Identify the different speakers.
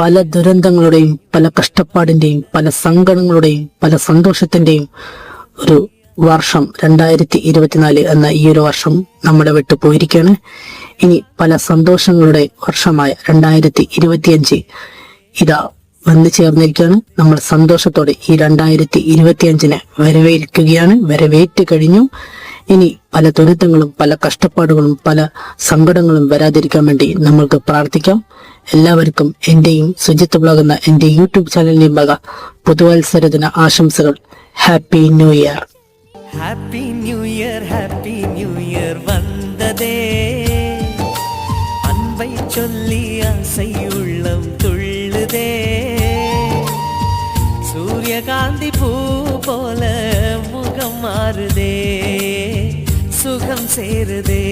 Speaker 1: പല ദുരന്തങ്ങളുടെയും പല കഷ്ടപ്പാടിന്റെയും പല സങ്കടങ്ങളുടെയും പല സന്തോഷത്തിന്റെയും ഒരു വർഷം രണ്ടായിരത്തി ഇരുപത്തിനാല് എന്ന ഈ ഒരു വർഷം നമ്മുടെ വിട്ടു പോയിരിക്കുകയാണ്. ഇനി പല സന്തോഷങ്ങളുടെ വർഷമായ രണ്ടായിരത്തി ഇരുപത്തിയഞ്ച് ഇതാ വന്നു ചേർന്നിരിക്കുകയാണ്. നമ്മൾ സന്തോഷത്തോടെ ഈ രണ്ടായിരത്തി ഇരുപത്തിയഞ്ചിനെ വരവേൽക്കുകയാണ്. വരവേറ്റ് കഴിഞ്ഞു. ഇനി പല ദുരിതങ്ങളും പല കഷ്ടപ്പാടുകളും പല സങ്കടങ്ങളും വരാതിരിക്കാൻ വേണ്ടി നമ്മൾക്ക് പ്രാർത്ഥിക്കാം. എല്ലാവർക്കും എന്റെയും സുജിത്ത് ബ്ലോഗെന്ന എന്റെ യൂട്യൂബ് ചാനലിന്റെയും വക പുതുവത്സരദിന ആശംസകൾ. Happy new year
Speaker 2: happy new year happy new year വന്നതേ. അൻപൈ ചൊല്ലി ആസയുള്ളം തുള്ളുതേ. സൂര്യകാന്തി പൂ പോലെ சுகம் சேருதே.